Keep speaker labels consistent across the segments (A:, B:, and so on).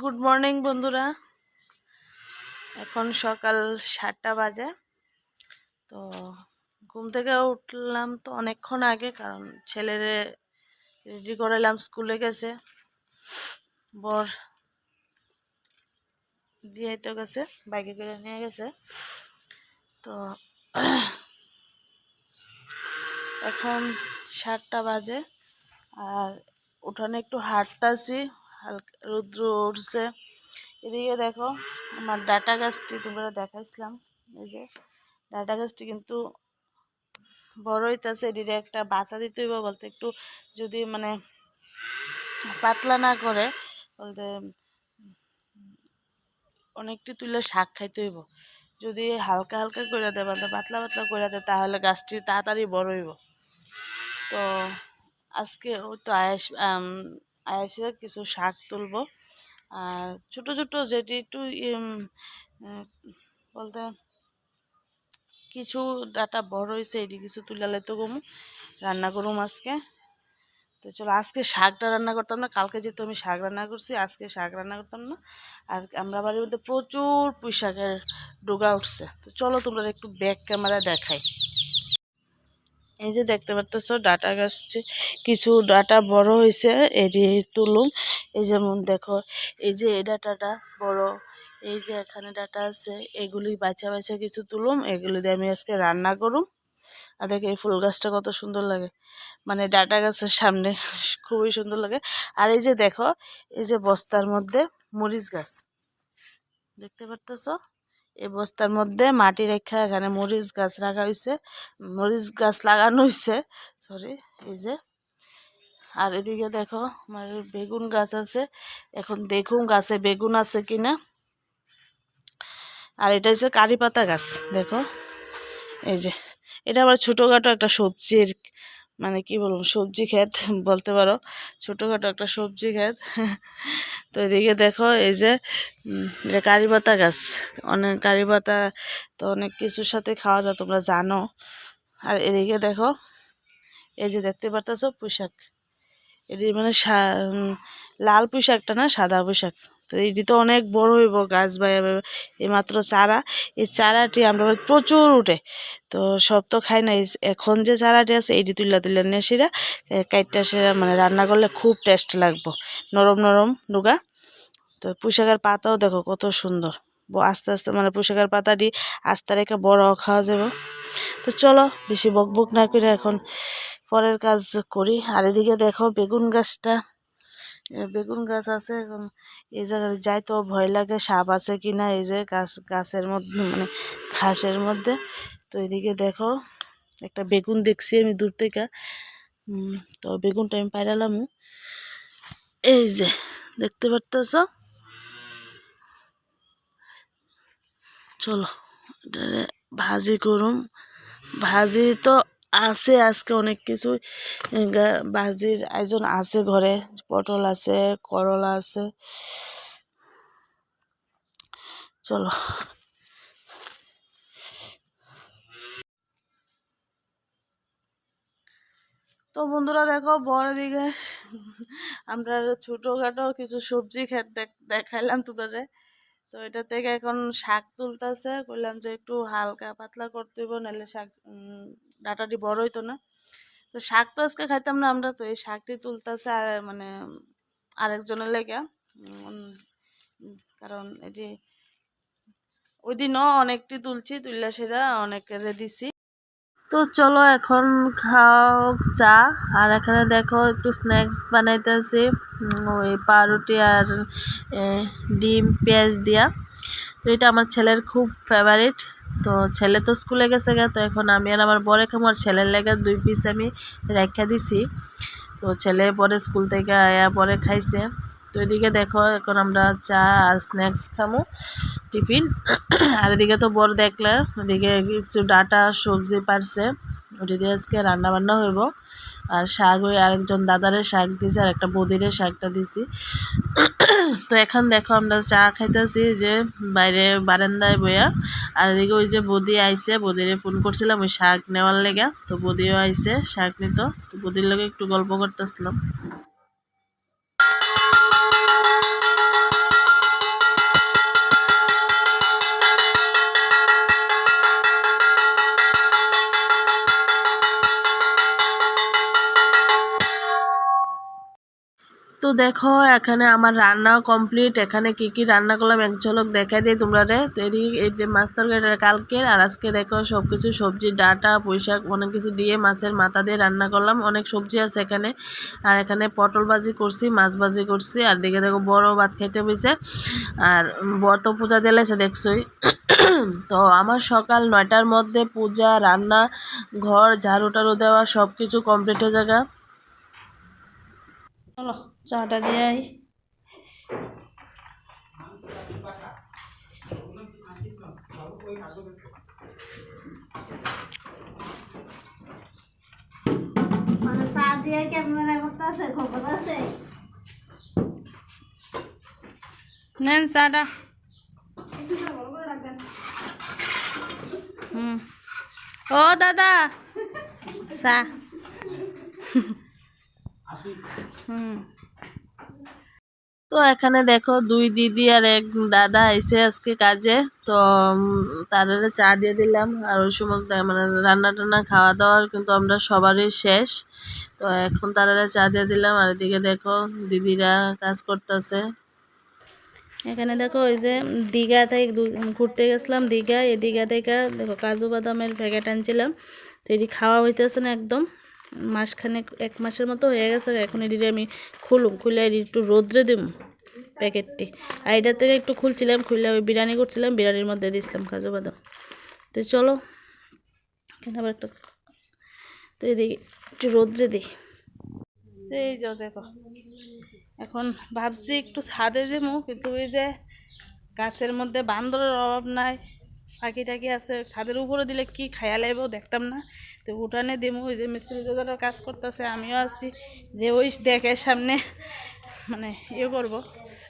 A: Good morning বন্ধুরা। এখন সকাল সাতটা বাজে। তো ঘুম থেকে উঠলাম তো অনেকক্ষণ আগে, কারণ ছেলেরে রেডি করালাম স্কুলে গেছে। বর দিয়ে তো গেছে, বাইকে করে নিয়ে গেছে। তো এখন সাতটা বাজে, আর উঠানে একটু হাঁটতাছি। হালকা রৌদ্র উঠছে। এদিকে দেখো আমার ডাটা গাছটি তোমরা দেখাইছিলাম। এই যে ডাটা গাছটি কিন্তু বড় হইতেছে, এদিকে একটা বাচ্চা দিতে হইব বলতে একটু যদি মানে পাতলা না করে বলতে অনেকটি তুলে শাক খাইতে হইব। যদি হালকা হালকা করে দেয়, বলতে পাতলা পাতলা করে দেয়, তাহলে গাছটি তাড়াতাড়ি বড় হইব। তো আজকে ও তো আয়াস আয়াসের কিছু শাক তুলব। আর ছোটো ছোটো যেটি একটু বলতে কিছু ডাটা বড় হয়েছে, এটি কিছু তুলালে তো কমু, রান্না করুম আজকে। তো চলো, আজকে শাকটা রান্না করতাম না, কালকে যেহেতু আমি শাক রান্না করছি, আজকে শাক রান্না করতাম না। আর আমরা বাড়ির মধ্যে প্রচুর পুঁই শাকের ডোগা উঠছে। তো চলো, তোমরা একটু ব্যাক ক্যামেরা দেখাই। এই যে দেখতে পাচ্ছ ডাটা গাছটি কিছু ডাটা বড় হয়েছে, এটি তুলুম এই যেমন দেখো, এই যে এই ডাটাটা বড়, এই যে এখানে ডাটা আছে, এগুলি বাছা বাছা কিছু তুলুম এগুলি দিয়ে আমি আজকে রান্না করুম। আর দেখো, এই ফুল গাছটা কত সুন্দর লাগে। মানে ডাটা গাছের সামনে খুবই সুন্দর লাগে। আর এই যে দেখো, এই যে বস্তার মধ্যে মরিচ গাছ। দেখতে পারতেছ? এই বস্তার মধ্যে মাটি রেখা, এখানে মরিচ গাছ রাখা হয়েছে মরিচ গাছ লাগানো হয়েছে সরি এই যে। আর এদিকে দেখো, আমার বেগুন গাছ আছে। এখন দেখুন গাছে বেগুন আছে কিনা। আর এটা হচ্ছে কারি পাতা গাছ, দেখো। এই যে, এটা আবার ছোটোখাটো একটা সবজির মানে কি বলব, সবজি ক্ষেত বলতে পারো। ছোটোখাটো একটা সবজি ক্ষেত। তো এদিকে দেখো, এই যে কারি পাতা গাছ। অনেক কারি পাতা তো অনেক কিছুর সাথে খাওয়া যায়, তোমরা জানো। আর এদিকে দেখো, এই যে দেখতে পারতেছ পোশাক এটি মানে লাল পোশাকটা না, সাদা পোশাক তো এটি তো অনেক বড় হইব গাছ বা মাত্র চারা, এই চারাটি আমরা প্রচুর উঠে। তো সব তো খাই না এখন যে চারাটি আছে এইটি তুলে তুলে নিয়ে সেরা কাইটটা সেরা মানে রান্না করলে খুব টেস্ট লাগবো। নরম নরম ডুগা তো পুঁশাকের পাতাও দেখো কত সুন্দর। আস্তে আস্তে মানে পুঁশাকের পাতাটি আস্তে রেখে বড় খাওয়া যাবে। তো চলো বেশি বক বক না করে এখন পরের কাজ করি। আর এদিকে দেখো বেগুন গাছটা। বেগুন গাছ আছে এখন, এই জায়গায় যাই তো ভয় লাগে সাপ আছে কি না, এই যে গাছ, গাছের মধ্যে মানে ঘাসের মধ্যে। তো এদিকে দেখো, একটা বেগুন দেখছি আমি দূর থেকে। তো বেগুনটা আমি পাইরালাম। এই যে, দেখতে পারতেছ? চলো ভাজি করুম। ভাজি তো আছে আজকে অনেক কিছু। ভাজির আয়োজন আছে ঘরে, পটল আছে, করলা আছে। চলো। তো বন্ধুরা দেখো বড় দিকে আমরা ছোটোখাটো কিছু সবজি খেত দেখাইলাম তোমাদের। তো এটা থেকে এখন শাক তুলতেছে। বললাম যে একটু হালকা পাতলা করতে হইব নাহলে শাক ডাটাটি বড় হইতো না। তো শাক তো আজকে খাইতাম না আমরা, তো এই শাকটি তুলতেছে আর মানে আরেকজনের লেগে। কারণ এটি ওই দিনও অনেকটি তুলছি তুললে সেটা অনেকের দিছি। তো চলো এখন খাও চা। আর এখানে দেখো একটু স্ন্যাক্স বানাইতেছি। ওই পাউরুটি আর ডিম, পেঁয়াজ দিয়া। তো এটা আমার ছেলের খুব ফেভারিট তো ছেলে তো স্কুলে গেছে গে, তো এখন আমি আর আমার বরে খামো আর ছেলের লেগে দুই পিস আমি রেখা দিছি। তো ছেলে পরে স্কুল থেকে আয়া পরে খাইছে। তো এদিকে দেখো, এখন আমরা চা আর স্ন্যাক্স খামো, টিফিন। আর এদিকে তো বড় দেখলে ওদিকে কিছু ডাটা, সবজি পারছে। ওটি দিয়ে আজকে রান্না বান্না হইব। আর শাক ওই আরেকজন দাদারে শাক দিছে আর একটা বদিরে শাকটা দিছি তো এখন দেখো, আমরা চা খাইতেছি যে বাইরে বারান্দায় বইয়া। আর এদিকে ওই যে বদি আইছে, বদিরে ফোন করছিলাম ওই শাক নেওয়ার লেগে। তো বদিও আইছে, শাক নিত। তো বদির লগে একটু গল্প করতেছিলাম।
B: দেখো, এখানে আমার রান্নাও কমপ্লিট এখানে কি কি রান্না করলাম, এক ঝলক দেখাই দিই তোমরা রে এই যে মাছ তরকারিটা কালকের, আর আজকে দেখো সব কিছু সবজি, ডাটা, পুঁইশাক অনেক কিছু দিয়ে মাছের মাথা দিয়ে রান্না করলাম। অনেক সবজি আছে এখানে। আর এখানে পটল ভাজি করছি, মাছ ভাজি করছি। আর দেখে দেখো বড় ভাত খাইতে বসে আর বর তো পূজা দিলে সে দেখছোই। তো আমার সকাল নয়টার মধ্যে পূজা, রান্না, ঘর ঝাড়ু টাড়ু দেওয়া সব কিছু কমপ্লিট হয়ে জায়গা চলো। চাটা দিয়ে আই
C: মানে চা দিয়ে ক্যামেরা করতে আছে? খবর আছে?
B: নেন চাটা। হুম। ও দাদা চা। হুম। তো এখানে দেখো দুই দিদি আর এক দাদা এসে আজকে কাজে। তো তারা চা দিয়ে দিলাম আর ওই সময় মানে রান্না টান্না খাওয়া দাওয়ার কিন্তু আমরা সবারই শেষ। তো এখন তারা চা দিয়ে দিলাম আর এদিকে দেখো দিদিরা কাজ করতেছে। এখানে দেখো ওই যে দীঘা থেকে ঘুরতে গেছিলাম দীঘা। এই দীঘা থেকে দেখো কাজু বাদামের প্যাকেট আনছিলাম। তো এটি খাওয়া হইতেছে না একদম। মাসখানেক, এক মাসের মতো হয়ে গেছে, এখন এটি আমি খুলুম, খুলে একটু রোদ্রে দিম প্যাকেটটি। আর এটার থেকে একটু খুলছিলাম, খুলে ওই বিরিয়ানি করছিলাম, বিরিয়ানির মধ্যে দিয়েছিলাম কাজু বাদাম। তো চলো, এখানে আবার একটা তো এদিকে একটু রোদ্রে দিই। সেই যাও দেখো, এখন ভাবছি একটু ছাদে দেবো কিন্তু ওই যে গাছের মধ্যে বান্দরের অভাব নাই। পাখি টাকি আছে, ছাদের উপরে দিলে কি খায়া লাগবেও দেখতাম না। তো উঠানে দেবো ওই যে মিস্ত্রি দাদারা কাজ করতেছে, আমিও আছি। যে ওই দেখে সামনে মানে ইয়ে করব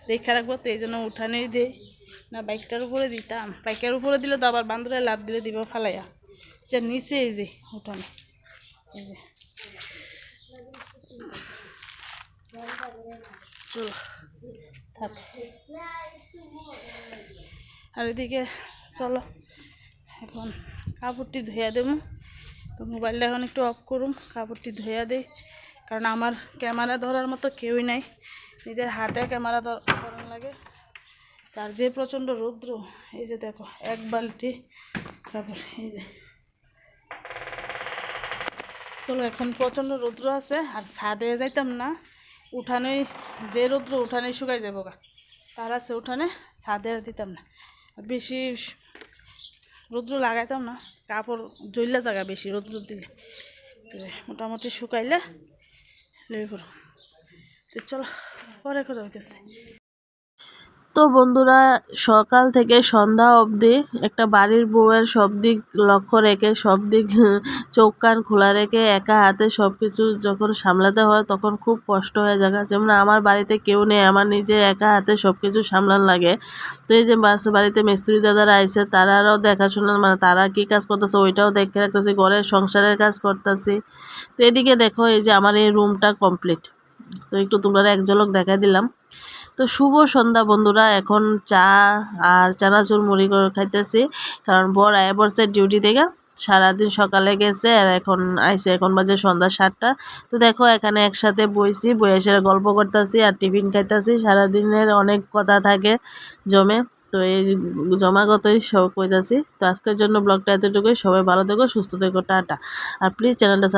B: দেখে রাখব, তো এই জন্য উঠানেই দিই। না, বাইকটার উপরে দিতাম। বাইকের উপরে দিলে তো আবার বান্দরে লাভ দিলে দিব ফালাইয়া। সে নিচে এই যে উঠানে, এই যে। আর এদিকে চলো, এখন কাপড়টি ধুইয়া দেবো। তো মোবাইলটা এখন একটু অফ করুম কাপড়টি ধুইয়া দিই কারণ আমার ক্যামেরা ধরার মতো কেউই নাই। নিজের হাতে ক্যামেরা ধরার লাগে। তার যে প্রচণ্ড রৌদ্র, এই যে দেখো, এক বালতি কাপড়, এই যে। চলো, এখন প্রচণ্ড রৌদ্র আছে, আর ছাদে যাইতাম না। উঠানে যে রৌদ্র উঠানে শুকাই যাব গা। তার আছে উঠানে, ছাদে দিতাম না। বেশি রৌদ্র লাগাইতাম না, কাপড় জ্বললে জায়গা বেশি রৌদ্র দিলে। মোটামুটি শুকাইলে লেগে পড়ো। তো চলো, পরে কথা হইতেছে। তো বন্ধুরা, সকাল থেকে সন্ধ্যা অবধি একটা বাড়ির বউয়ের সব দিক লক্ষ্য রেখে, সব দিক চোখ কান খোলা রেখে, একা হাতে সব কিছু যখন সামলাতে হয় তখন খুব কষ্ট হয়ে যায়। যেমন আমার বাড়িতে কেউ নেই, আমার নিজে একা হাতে সব কিছু সামলান লাগে। তো এই যে বাস, বাড়িতে মিস্ত্রি দাদারা আইসে তারাও দেখাশোনা মানে তারা কি কাজ করতেছে ওইটাও দেখে রাখতেছি, ঘরের সংসারের কাজ করতেছি। তো এদিকে দেখো, এই যে আমার এই রুমটা কমপ্লিট তো একটু তোমরা এক ঝলক দেখাই দিলাম। তো শুভ সন্ধ্যা বন্ধুরা, এখন চা আর চানাচুর মুড়ি করে খাইতেছি। কারণ বর আয় বসছে ডিউটি থেকে, সারাদিন সকালে গেছে আর এখন আইসে, এখন বাজে সন্ধ্যা সাতটা। তো দেখো, এখানে একসাথে বইছি বই এসে গল্প করতেছি আর টিফিন খাইতেছি। সারাদিনের অনেক কথা থাকে জমে, তো এই জমাগতই সব কইতাছি। তো আজকের জন্য ব্লগটা এতটুকুই। সবাই ভালো থেকো, সুস্থ থেকো, টাটা। আর প্লিজ চ্যানেলটা